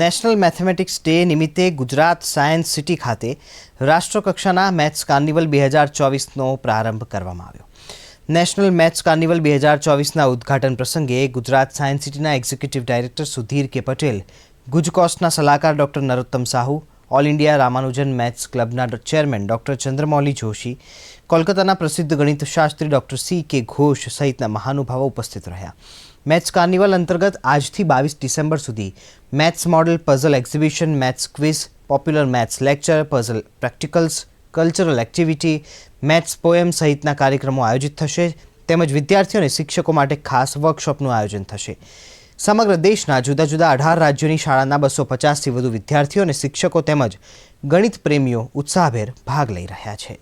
National mathematics day નિમિત્તે Gujarat science city ખાતે રાષ્ટ્રકક્ષાના maths carnival બે હજાર ચોવીસનો પ્રારંભ કરવામાં આવ્યો. નેશનલ મેથ્સ કાર્નિવલ બે હજાર ચોવીસના ઉદ્ઘાટન પ્રસંગે ગુજરાત સાયન્સ સિટીના executive director Sudhir K Patel ગુજકોસ્ટના સલાહકાર doctor Narottam Sahu all India Ramanujan maths ક્લબના chairman doctor Chandramouli Joshi કોલકાતાના પ્રસિદ્ધ ગણિતશાસ્ત્રી ડૉક્ટર સી કે ઘોષ સહિતના મહાનુભાવો ઉપસ્થિત રહ્યા. મેથ્સ કાર્નિવલ અંતર્ગત આજથી બાવીસ ડિસેમ્બર સુધી maths model puzzle exhibition maths quiz popular maths lecture puzzle practicals cultural activity maths poem સહિતના કાર્યક્રમો આયોજિત થશે. તેમજ વિદ્યાર્થીઓ અને શિક્ષકો માટે ખાસ વર્કશોપનું આયોજન થશે. સમગ્ર દેશના જુદા જુદા અઢાર રાજ્યોની શાળાના બસો પચાસથી વધુ વિદ્યાર્થીઓ અને શિક્ષકો તેમજ ગણિત પ્રેમીઓ ઉત્સાહભેર ભાગ લઈ રહ્યા છે.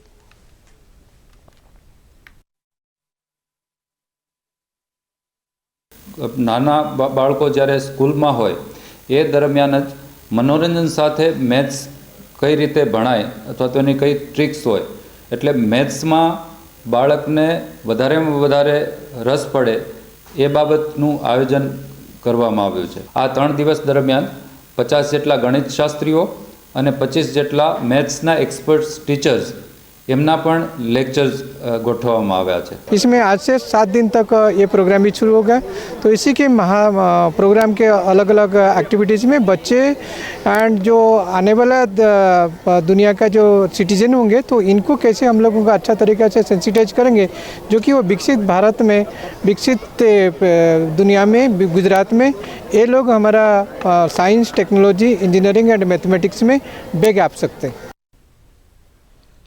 નાના બાળકો જ્યારે સ્કૂલમાં હોય, એ દરમિયાન જ મનોરંજન સાથે મેથ્સ કઈ રીતે ભણાય અથવા તો એની કઈ ટ્રિક્સ હોય, એટલે મેથ્સમાં બાળકને વધારેમાં વધારે રસ પડે એ બાબતનું આયોજન કરવામાં આવ્યું છે. આ ત્રણ દિવસ દરમિયાન પચાસ જેટલા ગણિત શાસ્ત્રીઓ અને પચીસ જેટલા મેથ્સના એક્સપર્ટ્સ ટીચર્સ એમના પણ લેક્ચર્સ ગોઠવવામાં આવ્યા છે इसमें आज से सात दिन तक ये प्रोग्राम भी शुरू होगा तो इसी के महा प्रोग्राम के अलग अलग एक्टिविटीज़ में बच्चे एंड जो आने वाला द- दुनिया का जो सिटीजन होंगे तो इनको कैसे हम लोग उनका अच्छा तरीक़ा से सेंसिटाइज करेंगे जो कि वो विकसित भारत में विकसित अ, दुनिया में गुजरात में ये लोग हमारा science technology engineering and mathematics में बेग आप सकते हैं